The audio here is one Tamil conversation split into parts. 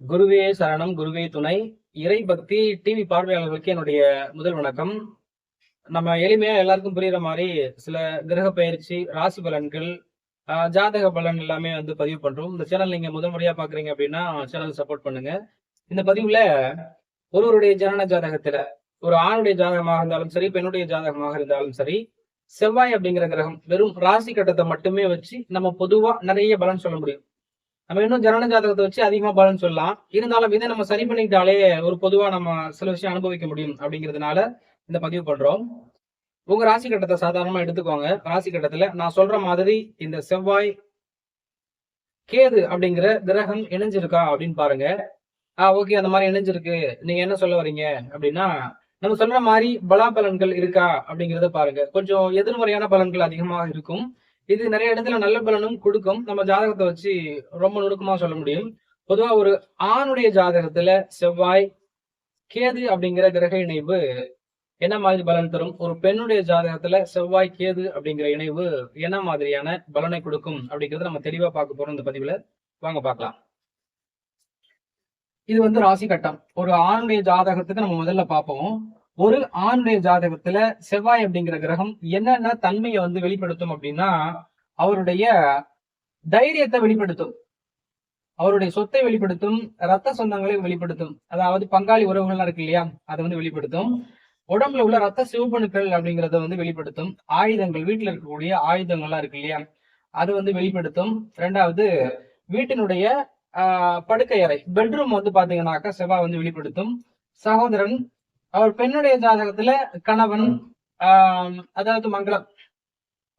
குருவே சரணம் குருவே துணை. இறை பக்தி டிவி பார்வையாளர்களுக்கு என்னுடைய முதல் வணக்கம். நம்ம எளிமையா எல்லாருக்கும் புரியுற மாதிரி சில கிரக பயிற்சி ராசி பலன்கள் ஜாதக பலன் எல்லாமே வந்து பதிவு பண்றோம். இந்த சேனல் நீங்க முதல் முறையா பாக்குறீங்க அப்படின்னா சேனல் சப்போர்ட் பண்ணுங்க. இந்த பதிவுல ஒருவருடைய ஜனன ஜாதகத்துல ஒரு ஆணுடைய ஜாதகமாக இருந்தாலும் சரி பெண்ணுடைய ஜாதகமாக இருந்தாலும் சரி செவ்வாய் அப்படிங்கிற கிரகம் வெறும் ராசி கட்டத்தை மட்டுமே வச்சு நம்ம பொதுவா நிறைய பலன் சொல்ல முடியும். நம்ம இன்னும் ஜனன ஜாதகத்தை வச்சு அதிகமா பலன் சொல்லலாம். இருந்தாலும் இதை நம்ம சரி பண்ணிக்கிட்டாலே ஒரு பொதுவா நம்ம சில விஷயம் அனுபவிக்க முடியும் அப்படிங்கிறதுனால இந்த பதிவு பண்றோம். உங்க ராசி கட்டத்தை சாதாரணமா எடுத்துக்கோங்க. ராசி கட்டத்துல நான் சொல்ற மாதிரி இந்த செவ்வாய் கேது அப்படிங்கிற கிரகம் இணைஞ்சிருக்கா அப்படின்னு பாருங்க. ஆஹ் ஓகே அந்த மாதிரி இணைஞ்சிருக்கு. நீங்க என்ன சொல்ல வர்றீங்க அப்படின்னா நம்ம சொல்ற மாதிரி பலா பலன்கள் இருக்கா அப்படிங்கிறத பாருங்க. கொஞ்சம் எதிர்மறையான பலன்கள் அதிகமாக இருக்கும். இது நிறைய இடத்துல நல்ல பலனும் கொடுக்கும். நம்ம ஜாதகத்தை வச்சு ரொம்ப நுணுக்கமா சொல்ல முடியும். பொதுவா ஒரு ஆணுடைய ஜாதகத்துல செவ்வாய் கேது அப்படிங்கிற கிரக இணைவு என்ன மாதிரி பலன் தரும்? ஒரு பெண்ணுடைய ஜாதகத்துல செவ்வாய் கேது அப்படிங்கிற இணைவு என்ன மாதிரியான பலனை கொடுக்கும்? அப்படிங்கறத நம்ம தெளிவா பார்க்க போறோம் இந்த பதிவுல. வாங்க பார்க்கலாம். இது வந்து ராசி கட்டம். ஒரு ஆணுடைய ஜாதகத்துக்கு நம்ம முதல்ல பார்ப்போம். ஒரு ஆணுடைய ஜாதகத்துல செவ்வாய் அப்படிங்கிற கிரகம் என்னென்ன தன்மையை வந்து வெளிப்படுத்தும் அப்படின்னா அவருடைய தைரியத்தை வெளிப்படுத்தும். அவருடைய சொத்தை வெளிப்படுத்தும் ரத்த சொந்தங்களை வெளிப்படுத்தும். அதாவது பங்காளி உறவுகள்லாம் இருக்கு இல்லையா? அதை வந்து வெளிப்படுத்தும். உடம்புல உள்ள ரத்த சிவப்பணுக்கள் அப்படிங்கறத வந்து வெளிப்படுத்தும். ஆயுதங்கள் வீட்டுல இருக்கக்கூடிய ஆயுதங்கள்லாம் இருக்கு இல்லையா? அது வந்து வெளிப்படுத்தும். ரெண்டாவது வீட்டினுடைய ஆஹ், படுக்கை அறை பெட்ரூம் வந்து பாத்தீங்கன்னாக்கா செவ்வாய் வந்து வெளிப்படுத்தும். சகோதரன் அவர் பெண்ணுடைய ஜாதகத்துல கணவன் ஆஹ், அதாவது மங்களம்.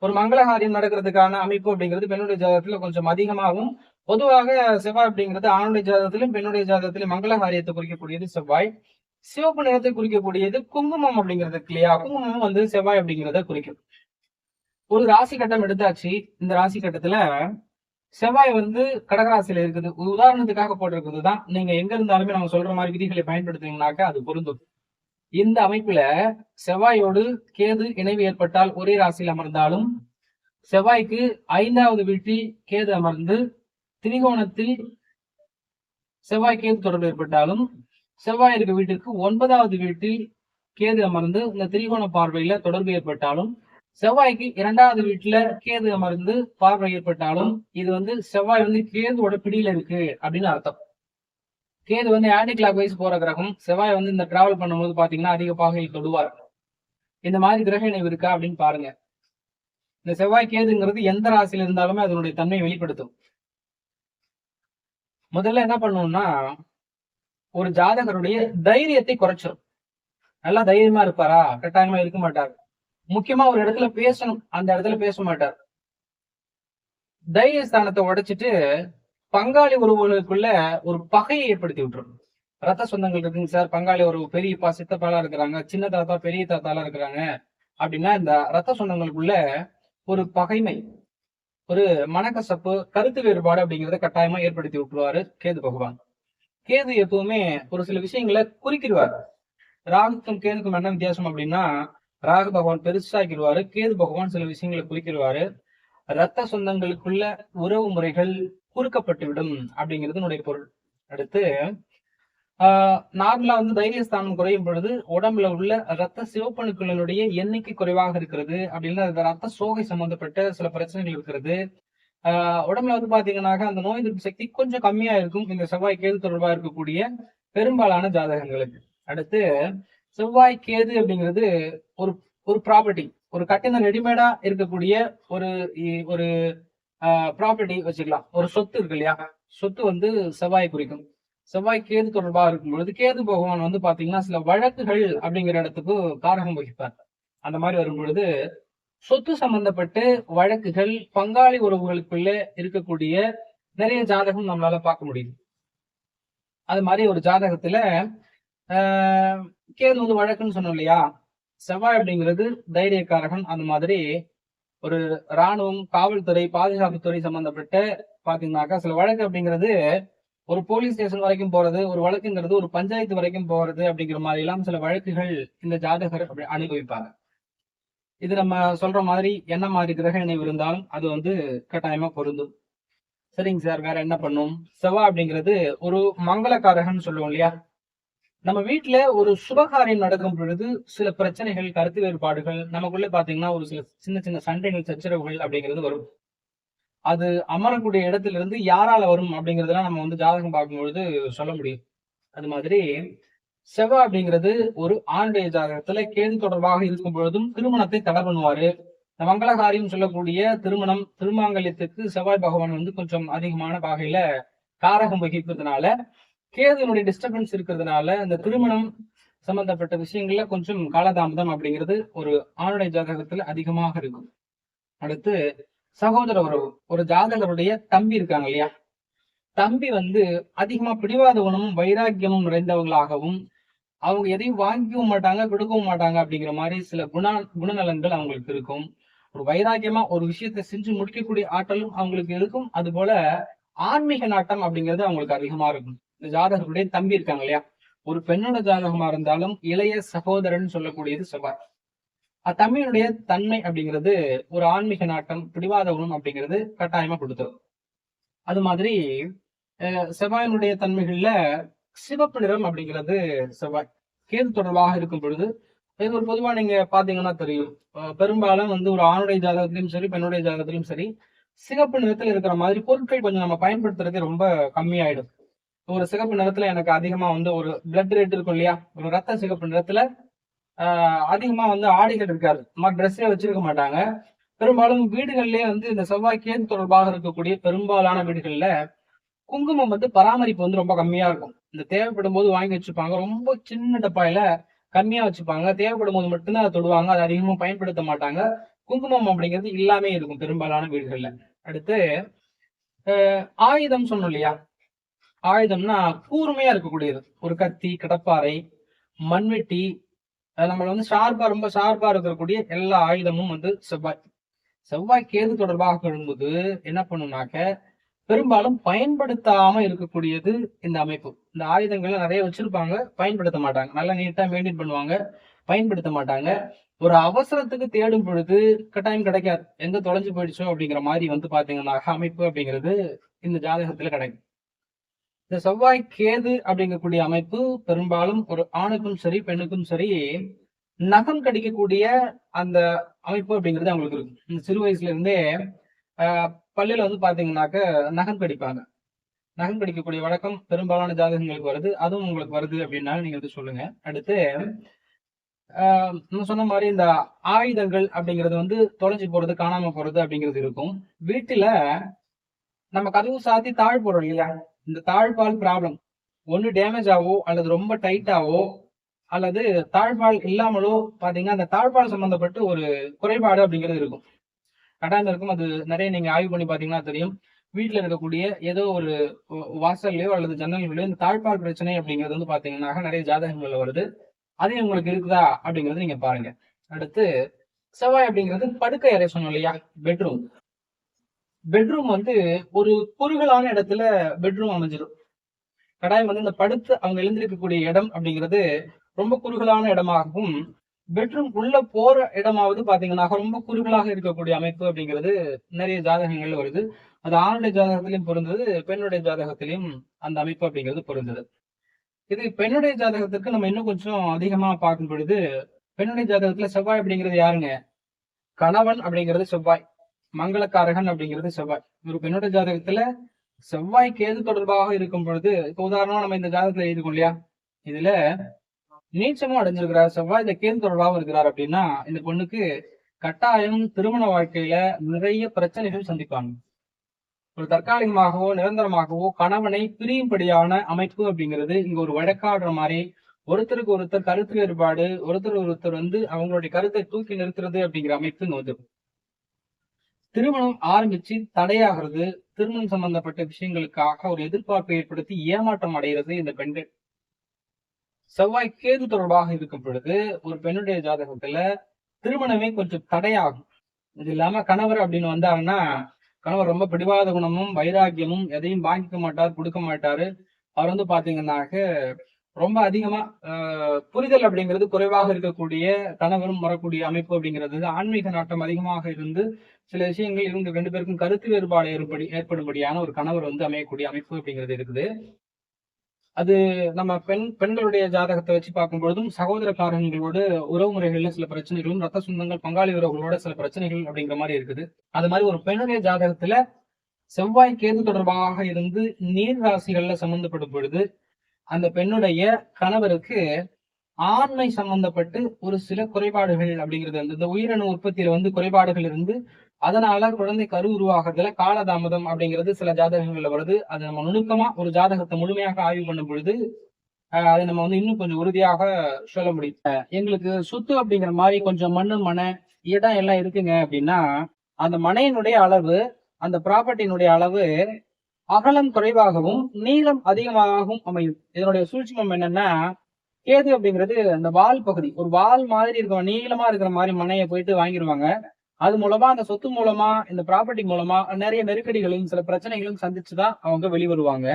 ஒரு மங்களகாரியம் நடக்கிறதுக்கான அமைப்பு அப்படிங்கிறது பெண்ணுடைய ஜாதகத்துல கொஞ்சம் அதிகமாகும். பொதுவாக செவ்வாய் அப்படிங்கிறது ஆணுடைய ஜாதகத்திலும் பெண்ணுடைய ஜாதகத்திலும் மங்களகாரியத்தை குறிக்கக்கூடியது செவ்வாய். சிவப்பு நிறத்தை குறிக்கக்கூடியது குங்குமம் அப்படிங்கிறது இல்லையா? குங்குமம் வந்து செவ்வாய் அப்படிங்கிறத குறிக்கும். ஒரு ராசி கட்டம் எடுத்தாச்சு. இந்த ராசி கட்டத்துல செவ்வாய் வந்து கடகராசியில இருக்குது. உதாரணத்துக்காக போட்டிருக்கிறது தான் நீங்க எங்க இருந்தாலுமே நம்ம சொல்ற மாதிரி விதிகளை பயன்படுத்துனீங்கன்னாக்கா அது பொருந்தும். இந்த அமைப்புல செவ்வாயோடு கேது இணைவு ஏற்பட்டால் ஒரே ராசியில் அமர்ந்தாலும் செவ்வாய்க்கு ஐந்தாவது வீட்டில் கேது அமர்ந்து திரிகோணத்தில் செவ்வாய் கேது தொடர்பு ஏற்பட்டாலும் செவ்வாய் இருக்க வீட்டிற்கு ஒன்பதாவது வீட்டில் கேது அமர்ந்து இந்த திரிகோண பார்வையில தொடர்பு ஏற்பட்டாலும் செவ்வாய்க்கு இரண்டாவது வீட்டுல கேது அமர்ந்து பார்வை ஏற்பட்டாலும் இது வந்து செவ்வாய் வந்து கேதுவோட பிடியில இருக்கு அப்படின்னு அர்த்தம். கேது வந்து ஆன்டி கிளாக் வைஸ் போற கிரகம் செவ்வாய் வந்து இந்த டிராவல் பண்ணும்போது பாத்தீங்கன்னா அதிக பாகையில் தொடுவார். இந்த மாதிரி கிரக இணைவு இருக்கா அப்படின்னு பாருங்க. இந்த செவ்வாய் கேதுங்கிறது எந்த ராசியில இருந்தாலுமே அதனுடைய தன்மையை வெளிப்படுத்தும். முதல்ல என்ன பண்ணணும்னா ஒரு ஜாதகருடைய தைரியத்தை குறைச்சிடும் நல்லா தைரியமா இருப்பாரா? கட்டாயமா இருக்க மாட்டார். முக்கியமா ஒரு இடத்துல பேசணும். அந்த இடத்துல பேச மாட்டார். தைரிய ஸ்தானத்தை உடைச்சிட்டு பங்காளி உறவுகளுக்குள்ள ஒரு பகையை ஏற்படுத்தி விட்டுரும் ரத்த சொந்தங்கள் இருக்குங்க சார். பங்காளி உறவு பெரியப்பா சித்தப்பாலாம் இருக்கிறாங்க. சின்ன தாத்தா பெரிய தாத்தாலாம் இருக்கிறாங்க. அப்படின்னா இந்த ரத்த சொந்தங்களுக்குள்ள ஒரு பகைமை ஒரு மனக்கசப்பு கருத்து வேறுபாடு அப்படிங்கிறத கட்டாயமா ஏற்படுத்தி விட்டுருவாரு கேது பகவான். கேது எப்பவுமே ஒரு சில விஷயங்களை குறிக்கிடுவார். ராகுக்கும் கேதுக்கும் என்ன வித்தியாசம் அப்படின்னா ராகு பகவான் பெருசாக்கிடுவாரு கேது பகவான் சில விஷயங்களை குறிக்கிடுவாரு. ரத்த சொந்தங்களுக்குள்ள உறவு முறைகள் குறுக்கப்பட்டுவிடும் அப்படிங்கிறது என்னுடைய பொருள். அடுத்து ஆஹ் நார்மலா வந்து தைரியஸ்தானம் குறையும் பொழுது உடம்புல உள்ள ரத்த சிவப்பணுக்களினுடைய எண்ணிக்கை குறைவாக இருக்கிறது அப்படின்னா ரத்த சோகை சம்பந்தப்பட்ட சில பிரச்சனைகள் இருக்கிறது. ஆஹ் உடம்புல வந்து பாத்தீங்கன்னாக்க அந்த நோய் எதிர்ப்பு சக்தி கொஞ்சம் கம்மியா இருக்கும். இந்த செவ்வாய் கேது தொடர்பா இருக்கக்கூடிய பெரும்பாலான ஜாதகங்களுக்கு. அடுத்து செவ்வாய் கேது அப்படிங்கிறது ஒரு ஒரு ப்ராப்பர்ட்டி ஒரு கட்டின ரெடிமேடா இருக்கக்கூடிய ஒரு இ- ஒரு ப்ராப்பர்ட்டி வச்சுக்கலாம். ஒரு சொத்து இருக்கு இல்லையா? சொத்து வந்து செவ்வாய் குறிக்கும். செவ்வாய் கேது தொடர்பா இருக்கும் பொழுது கேது பகவான் வந்து பாத்தீங்கன்னா சில வழக்குகள் அப்படிங்கிற இடத்துக்கு காரகம் வகிப்பார். அந்த மாதிரி வரும் பொழுது சொத்து சம்பந்தப்பட்டு வழக்குகள் பங்காளி உறவுகளுக்குள்ள இருக்கக்கூடிய நிறைய ஜாதகம் நம்மளால பார்க்க முடியுது. அது மாதிரி ஒரு ஜாதகத்துல ஆஹ் கேது வந்து வழக்குன்னு சொன்னோம் இல்லையா? செவ்வாய் அப்படிங்கிறது தைரியக்காரகன் அந்த மாதிரி ஒரு ராணுவம் காவல்துறை பாதுகாப்புத்துறை சம்பந்தப்பட்ட பாத்தீங்கன்னாக்கா சில வழக்கு அப்படிங்கிறது ஒரு போலீஸ் ஸ்டேஷன் வரைக்கும் போறது ஒரு வழக்குங்கிறது ஒரு பஞ்சாயத்து வரைக்கும் போறது அப்படிங்கிற மாதிரி எல்லாம் சில வழக்குகள் இந்த ஜாதகர் அனுபவிப்பாங்க. இது நம்ம சொல்ற மாதிரி என்ன மாதிரி கிரக இணைவு இருந்தாலும் அது வந்து கட்டாயமா பொருந்தும். சரிங்க சார் வேற என்ன பண்ணும்? செவ்வா அப்படிங்கிறது ஒரு மங்களக்காரகன்னு சொல்லுவோம் இல்லையா? நம்ம வீட்டுல ஒரு சுபகாரியம் நடக்கும் பொழுது சில பிரச்சனைகள் கருத்து வேறுபாடுகள் நமக்குள்ள பாத்தீங்கன்னா ஒரு சில சின்ன சின்ன சண்டைகள் சச்சரவுகள் அப்படிங்கிறது வரும். அது அமரக்கூடிய இடத்துல இருந்து யாரால வரும் அப்படிங்கறதெல்லாம் நம்ம வந்து ஜாதகம் பார்க்கும்பொழுது சொல்ல முடியும். அது மாதிரி செவ்வாய் அப்படிங்கிறது ஒரு ஆண்டைய ஜாதகத்துல கேது தொடர்பாக இருக்கும் பொழுதும் திருமணத்தை தடை பண்ணுவாரு. இந்த மங்களகாரியம் சொல்லக்கூடிய திருமணம் திருமாங்கல்யத்துக்கு செவ்வாய் பகவான் வந்து கொஞ்சம் அதிகமான வகையில காரகம் வகிப்பதுனால கேதுனுடைய டிஸ்டர்பன்ஸ் இருக்கிறதுனால இந்த திருமணம் சம்பந்தப்பட்ட விஷயங்கள்ல கொஞ்சம் காலதாமதம் அப்படிங்கிறது ஒரு ஆணுடைய ஜாதகத்துல அதிகமாக இருக்கும். அடுத்து சகோதர உறவு. ஒரு ஜாதகருடைய தம்பி இருக்காங்க இல்லையா? தம்பி வந்து அதிகமா பிடிவாத குணமும் வைராக்கியமும் நிறைந்தவங்களாகவும் அவங்க எதையும் வாங்கிக்கவும் மாட்டாங்க கொடுக்கவும் மாட்டாங்க அப்படிங்கிற மாதிரி சில குண குணநலன்கள் அவங்களுக்கு இருக்கும். ஒரு வைராக்கியமா ஒரு விஷயத்தை செஞ்சு முடிக்கக்கூடிய ஆற்றலும் அவங்களுக்கு இருக்கும். அது போல ஆன்மீக நாட்டம் அப்படிங்கிறது அவங்களுக்கு அதிகமா இருக்கும். இந்த ஜாதகருடைய தம்பி இருக்காங்க இல்லையா? ஒரு பெண்ணோட ஜாதகமா இருந்தாலும் இளைய சகோதரன் சொல்லக்கூடியது செவ்வாய். அத்தம்பியினுடைய தன்மை அப்படிங்கிறது ஒரு ஆன்மீக நாட்டம் பிடிவாத குணம் அப்படிங்கிறது கட்டாயமா கொடுத்துரும். அது மாதிரி அஹ், செவ்வாயினுடைய தன்மைகள்ல சிவப்பு நிறம் அப்படிங்கிறது செவ்வாய். கேது தொடர்பாக இருக்கும் பொழுது இது ஒரு பொதுவா நீங்க பாத்தீங்கன்னா தெரியும். அஹ், பெரும்பாலும் வந்து ஒரு ஆணுடைய ஜாதகத்திலும் சரி பெண்ணுடைய ஜாதகத்திலும் சரி சிகப்பு நிறத்துல இருக்கிற மாதிரி பொருட்கள் கொஞ்சம் நம்ம பயன்படுத்துறது ரொம்ப கம்மியாயிடும். ஒரு சிகப்பு நிறத்துல எனக்கு அதிகமா வந்து ஒரு பிளட் ரேட் இருக்கும் இல்லையா? ஒரு ரத்த சிகப்பு நிறத்துல ஆஹ் அதிகமா வந்து ஆடைகள் இருக்காது. ட்ரெஸ்ஸே வச்சிருக்க மாட்டாங்க. பெரும்பாலும் வீடுகள்லயே வந்து இந்த செவ்வாய் தொடர்பாக இருக்கக்கூடிய பெரும்பாலான வீடுகள்ல குங்குமம் வந்து பராமரிப்பு வந்து ரொம்ப கம்மியா இருக்கும். இந்த தேவைப்படும் போது வாங்கி வச்சுப்பாங்க. ரொம்ப சின்ன டப்பாயில கம்மியா வச்சுப்பாங்க. தேவைப்படும் போது மட்டும்தான் அதை தொடுவாங்க. அதை அதிகமா பயன்படுத்த மாட்டாங்க. குங்குமம் அப்படிங்கிறது இல்லாமே இருக்கும் பெரும்பாலான வீடுகள்ல. அடுத்து ஆயுதம் சொன்னோம் இல்லையா? ஆயுதம்னா கூர்மையா இருக்கக்கூடியது. ஒரு கத்தி கடப்பாறை மண்வெட்டி அது நம்மள வந்து ஷார்ப்பா ரொம்ப ஷார்ப்பா இருக்கக்கூடிய எல்லா ஆயுதமும் வந்து செவ்வாய். செவ்வாய் கேது தொடர்பாக எழும்போது என்ன பண்ணும்னாக்க பெரும்பாலும் பயன்படுத்தாம இருக்கக்கூடியது இந்த அமைப்பு. இந்த ஆயுதங்களை நிறைய வச்சிருப்பாங்க பயன்படுத்த மாட்டாங்க. நல்லா நீட்டா மெயின்டைன் பண்ணுவாங்க பயன்படுத்த மாட்டாங்க. ஒரு அவசரத்துக்கு தேடும் பொழுது கட்டாயம் கிடைக்காது. எங்க தொலைஞ்சு போயிடுச்சோ அப்படிங்கிற மாதிரி வந்து பாத்தீங்கன்னா அமைப்பு அப்படிங்கிறது இந்த ஜாதகத்துல கிடைக்கும். இந்த செவ்வாய் கேது அப்படிங்கக்கூடிய அமைப்பு பெரும்பாலும் ஒரு ஆணுக்கும் சரி பெண்ணுக்கும் சரி நகம் கடிக்கக்கூடிய அந்த அமைப்பு அப்படிங்கிறது அவங்களுக்கு இருக்கும் இந்த சிறு வயசுல இருந்தே ஆஹ், பள்ளியில வந்து பாத்தீங்கன்னாக்க நகம் கடிப்பாங்க. நகம் கடிக்கக்கூடிய வழக்கம் பெரும்பாலான ஜாதகங்களுக்கு வருது. அதுவும் உங்களுக்கு வருது அப்படின்னாலும் நீங்க வந்து சொல்லுங்க. அடுத்து ஆஹ், நான் சொன்ன மாதிரி இந்த ஆயுதங்கள் அப்படிங்கிறது வந்து தொலைஞ்சு போறது காணாம போறது அப்படிங்கிறது இருக்கும். வீட்டுல நம்ம கதவு சாத்தி தாழ் போடுறோம் இல்லையா? இந்த தாழ்பால் ப்ராப்ளம் ஒண்ணு டேமேஜ் ஆவோ அல்லது ரொம்ப டைட்டாவோ அல்லது தாழ்பால் இல்லாமலோ பாத்தீங்கன்னா அந்த தாழ்பால் சம்பந்தப்பட்டு ஒரு குறைபாடு அப்படிங்கிறது இருக்கும். கட்டாயம் இருக்கும். அது நிறைய நீங்க ஆய்வு பண்ணி பாத்தீங்கன்னா தெரியும். வீட்டுல இருக்கக்கூடிய ஏதோ ஒரு வாசல்லையோ அல்லது ஜன்னல்லையோ இந்த தாழ்பால் பிரச்சனை அப்படிங்கிறது வந்து பாத்தீங்கன்னா நிறைய ஜாதகங்கள்ல வருது. அது உங்களுக்கு இருக்குதா அப்படிங்கறது நீங்க பாருங்க. அடுத்து செவ்வாய் அப்படிங்கிறது படுக்கை அறை சொன்னோம் இல்லையா? பெட்ரூம் பெட்ரூம் வந்து ஒரு குறுகலான இடத்துல பெட்ரூம் அமைஞ்சிடும் கடாயம் வந்து இந்த படுத்து அவங்க எழுந்திருக்கக்கூடிய இடம் அப்படிங்கிறது ரொம்ப குறுகலான இடமாகவும் பெட்ரூம் உள்ள போற இடமாவது பாத்தீங்கன்னா ரொம்ப குறுகலாக இருக்கக்கூடிய அமைப்பு அப்படிங்கிறது நிறைய ஜாதகங்கள்ல வருது. அது ஆணுடைய ஜாதகத்திலையும் பொருந்தது பெண்ணுடைய ஜாதகத்திலையும் அந்த அமைப்பு அப்படிங்கிறது பொருந்தது. இது பெண்ணுடைய ஜாதகத்திற்கு நம்ம இன்னும் கொஞ்சம் அதிகமா பார்க்கும் பொழுது பெண்ணுடைய ஜாதகத்துல செவ்வாய் அப்படிங்கிறது யாருங்க? கணவன் அப்படிங்கிறது செவ்வாய். மங்களக்காரகன் அப்படிங்கிறது செவ்வாய். ஒரு பெண்ணோட ஜாதகத்துல செவ்வாய் கேது தொடர்பாக இருக்கும் பொழுது இப்ப உதாரணமா நம்ம இந்த ஜாதகத்துல எழுதிருக்கோம் இல்லையா? இதுல நீச்சமும் அடைஞ்சிருக்கிறார். செவ்வாய் இந்த கேது தொடர்பாக இருக்கிறார் அப்படின்னா இந்த பொண்ணுக்கு கட்டாயம் திருமண வாழ்க்கையில நிறைய பிரச்சனைகள் சந்திப்பாங்க. ஒரு தற்காலிகமாகவோ நிரந்தரமாகவோ கணவனை பிரியும்படியான அமைப்பு அப்படிங்கிறது இங்க ஒரு வழக்காடுற மாதிரி ஒருத்தருக்கு ஒருத்தர் கருத்து வேறுபாடு ஒருத்தர் ஒருத்தர் வந்து அவங்களுடைய கருத்தை தூக்கி நிறுத்துறது அப்படிங்கிற அமைப்பு இங்க வந்து திருமணம் ஆரம்பிச்சு தடையாகிறது திருமணம் சம்பந்தப்பட்ட விஷயங்களுக்காக ஒரு எதிர்பார்ப்பை ஏற்படுத்தி ஏமாற்றம் அடைகிறது இந்த பெண்கள். செவ்வாய் கேது தொடர்பாக இருக்கும் பொழுது ஒரு பெண்ணுடைய ஜாதகத்துல திருமணமே கொஞ்சம் தடையாகும். இது இல்லாம கணவர் அப்படின்னு வந்தாருன்னா கணவர் ரொம்ப பிடிவாத குணமும் வைராக்கியமும் எதையும் வாங்கிக்க மாட்டார் கொடுக்க மாட்டாரு. அவர் வந்து பாத்தீங்கன்னாக்க ரொம்ப அதிகமா ஆஹ், புரிதல் அப்படிங்கிறது குறைவாக இருக்கக்கூடிய கணவரும் வரக்கூடிய அமைப்பு அப்படிங்கிறது ஆன்மீக நாட்டம் அதிகமாக இருந்து சில விஷயங்கள் இவங்க ரெண்டு பேருக்கும் கருத்து வேறுபாடு ஏற்படி ஏற்படும்படியான ஒரு கணவர் வந்து அமையக்கூடிய அமைப்பு அப்படிங்கிறது இருக்குது. அது நம்ம பெண் பெண்களுடைய ஜாதகத்தை வச்சு பார்க்கும் பொழுதும் சகோதரக்காரங்களோடு உறவு முறைகள்ல சில பிரச்சனைகளும் ரத்த சொந்தங்கள் பங்காளி உறவுகளோட சில பிரச்சனைகள் அப்படிங்கிற மாதிரி இருக்குது. அது மாதிரி ஒரு பெண்ணுடைய ஜாதகத்துல செவ்வாய் கேது தொடர்பாக இருந்து நீர் ராசிகள்ல சம்பந்தப்படும் பொழுது அந்த பெண்ணுடைய கணவருக்கு ஆண்மை சம்பந்தப்பட்டு ஒரு சில குறைபாடுகள் அப்படிங்கிறது அந்த இந்த உயிரணு உற்பத்தியில வந்து குறைபாடுகள் இருந்து அதனால குழந்தை கரு உருவாகிறதுல காலதாமதம் அப்படிங்கிறது சில ஜாதகங்கள்ல வருது. அது நம்ம நுணுக்கமா ஒரு ஜாதகத்தை முழுமையாக ஆய்வு பண்ணும் பொழுது ஆஹ் அதை நம்ம வந்து இன்னும் கொஞ்சம் உறுதியாக சொல்ல முடியும். எங்களுக்கு சொத்து அப்படிங்கிற மாதிரி கொஞ்சம் மண்ணு மனை இடம் எல்லாம் இருக்குங்க அப்படின்னா அந்த மனையினுடைய அளவு அந்த ப்ராப்பர்ட்டியினுடைய அளவு அகலம் குறைவாகவும் நீளம் அதிகமாகவும் அமையும். இதனுடைய சூட்சுமம் என்னன்னா கேது அப்படிங்கிறது அந்த வால் பகுதி. ஒரு வால் மாதிரி இருக்கிற நீளமா இருக்கிற மாதிரி மனையை போயிட்டு வாங்கிடுவாங்க அது மூலமா அந்த சொத்து மூலமா இந்த ப்ராப்பர்ட்டி மூலமா நிறைய நெருக்கடிகளையும் சில பிரச்சனைகளும் சந்திச்சுதான் அவங்க வெளிவருவாங்க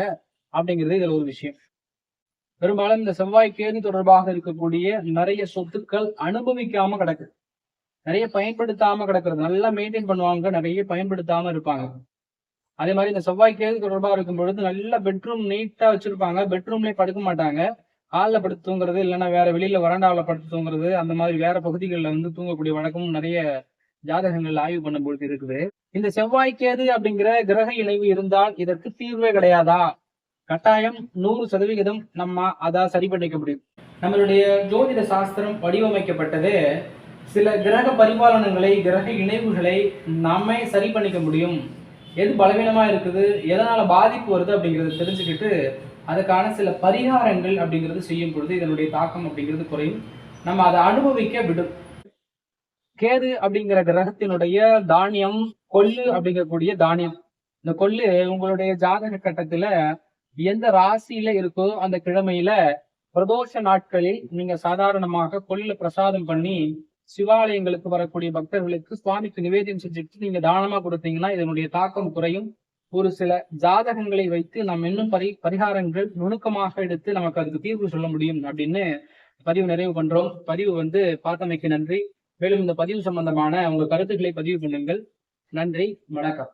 அப்படிங்கிறது இதுல ஒரு விஷயம். பெரும்பாலும் இந்த செவ்வாய் கேது தொடர்பாக இருக்கக்கூடிய நிறைய சொத்துக்கள் அனுபவிக்காம கிடக்கு. நிறைய பயன்படுத்தாம கிடக்குறது. நல்லா மெயின்டைன் பண்ணுவாங்க நிறைய பயன்படுத்தாம இருப்பாங்க. அதே மாதிரி இந்த செவ்வாய் கேது தொடர்பா இருக்கும் பொழுது நல்ல பெட்ரூம் நீட்டா வச்சிருப்பாங்க. பெட்ரூம்லயே படுக்க மாட்டாங்க. ஹாலில் படுத்து தூங்குறது இல்லைன்னா வேற வெளியில வராண்டாவில் படுத்து தூங்குறது அந்த மாதிரி வேற பகுதிகளில் வந்து தூங்கக்கூடிய வழக்கமும் நிறைய ஜாதகங்கள் ஆய்வு பண்ணும்பொழுது இருக்குது. இந்த செவ்வாய்க்கேது அப்படிங்கிற கிரக இணைவு இருந்தால் இதற்கு தீர்வே கிடையாதா? கட்டாயம் நூறு சதவிகிதம் நம்ம அதை சரி பண்ணிக்க முடியும். நம்மளுடைய ஜோதிட சாஸ்திரம் வடிவமைக்கப்பட்டது. சில கிரக பரிபாலனங்களை கிரக இணைவுகளை நாமே சரி பண்ணிக்க முடியும். எது பலவீனமா இருக்குது எதனால பாதிப்பு வருது அப்படிங்கறத தெரிஞ்சுக்கிட்டு அதுக்கான சில பரிகாரங்கள் அப்படிங்கிறது செய்யும் பொழுது இதனுடைய தாக்கம் அப்படிங்கிறது குறையும். நம்ம அதை அனுபவிக்க விடும். கேது அப்படிங்கிற கிரகத்தினுடைய தானியம் கொள்ளு அப்படிங்கக்கூடிய தானியம். இந்த கொள்ளு உங்களுடைய ஜாதக கட்டத்துல எந்த ராசியில இருக்கோ அந்த கிழமையில பிரதோஷ நாட்களில் நீங்க சாதாரணமாக கொல்லு பிரசாதம் பண்ணி சிவாலயங்களுக்கு வரக்கூடிய பக்தர்களுக்கு சுவாமிக்கு நிவேதம் செஞ்சுட்டு நீங்க தானமா கொடுத்தீங்கன்னா இதனுடைய தாக்கம் குறையும். ஒரு சில ஜாதகங்களை வைத்து நாம் இன்னும் பரி பரிகாரங்கள் நுணுக்கமாக எடுத்து நமக்கு அதுக்கு தீர்வு சொல்ல முடியும் அப்படின்னு பதிவு நிறைவு பண்றோம். பதிவு வந்து பார்த்தமைக்கு நன்றி. மேலும் இந்த பதிவு சம்பந்தமான உங்க கருத்துக்களை பதிவு பண்ணுங்கள். நன்றி. வணக்கம்.